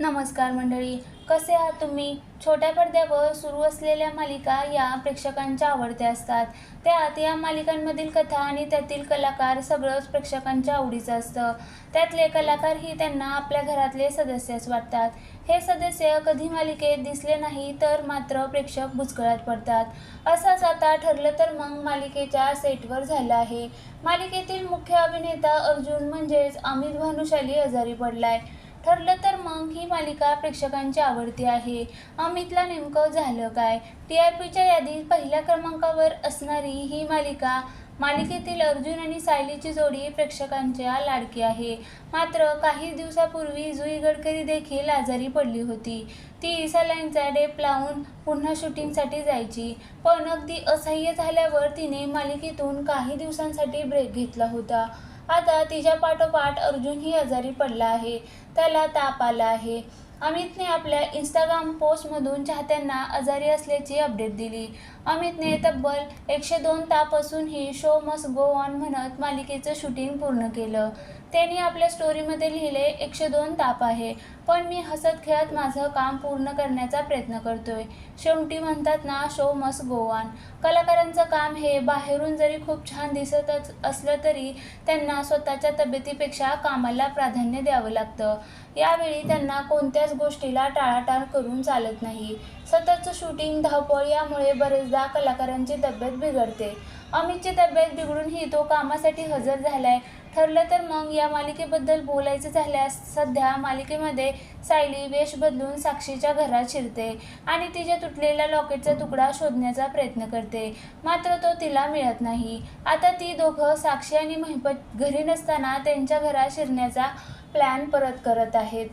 नमस्कार मंडळी कसे आहात तुम्ही? छोट्या पडद्यावर सुरू असलेल्या मालिका या प्रेक्षकांच्या आवडत्या असतात. त्यात या मालिकांमधील कथा आणि त्यातील कलाकार सगळंच प्रेक्षकांच्या आवडीचं असतं. त्यातले कलाकारही त्यांना आपल्या घरातले सदस्यच वाटतात. हे सदस्य कधी मालिकेत दिसले नाही तर मात्र प्रेक्षक बुचकळ्यात पडतात. असंच आता ठरलं तर मग मालिकेच्या सेटवर झालं आहे. मालिकेतील मुख्य अभिनेता अर्जुन म्हणजेच अमित भानुशाली आजारी पडलाय. ठरलं तर मग ही मालिका प्रेक्षकांची आवडती आहे. अमितला नेमकं झालं काय? टी आर पीच्या यादीत पहिल्या क्रमांकावर असणारी ही मालिका मालिकेतील अर्जुन आणि सायलीची जोडी प्रेक्षकांच्या लाडकी आहे. मात्र काही दिवसापूर्वी जुई गडकरी देखील आजारी पडली होती. ती सलाईनचा डेप लावून पुन्हा शूटिंगसाठी जायची. पण अगदी असह्य झाल्यावर तिने मालिकेतून काही दिवसांसाठी ब्रेक घेतला होता. आता तिच्या पाठोपाठ अर्जुनही आजारी पडला आहे. त्याला ताप आला आहे. अमितने आपल्या इंस्टाग्राम पोस्टमधून चाहत्यांना आजारी असल्याची अपडेट दिली. अमितने तब्बल एकशे दोन ताप असूनही शो मस्ट गो ऑन म्हणत मालिकेचं शूटिंग पूर्ण केलं. त्यांनी आपल्या स्टोरीमध्ये लिहिले एकशे दोन ताप आहे. पण मी हसत खेळत माझं काम पूर्ण करण्याचा प्रयत्न करतोय. शेवटी म्हणतात ना शो मस गोवान कलाकारांचं काम हे बाहेरून जरी खूप छान दिसतच असलं तरी त्यांना स्वतःच्या तब्येतीपेक्षा कामाला प्राधान्य द्यावं लागतं. यावेळी त्यांना कोणत्याच गोष्टीला टाळाटाळ करून चालत नाही. सततचं शूटिंग धावपळ यामुळे बरेचदा कलाकारांची तब्येत बिघडते. अमितची तब्येत बिघडूनही तो कामासाठी हजर झालाय. ठरलं तर मग या मालिकेबद्दल बोलायचं झाल्यास सध्या मालिकेमध्ये सायली वेश बदलून साक्षीच्या घरात शिरते आणि तिच्या तुटलेल्या लॉकेटचा तुकडा शोधण्याचा प्रयत्न करते. मात्र तो तिला मिळत नाही. आता ती दोघं साक्षी आणि महिपत घरी नसताना त्यांच्या घरात शिरण्याचा प्लॅन परत करत आहेत.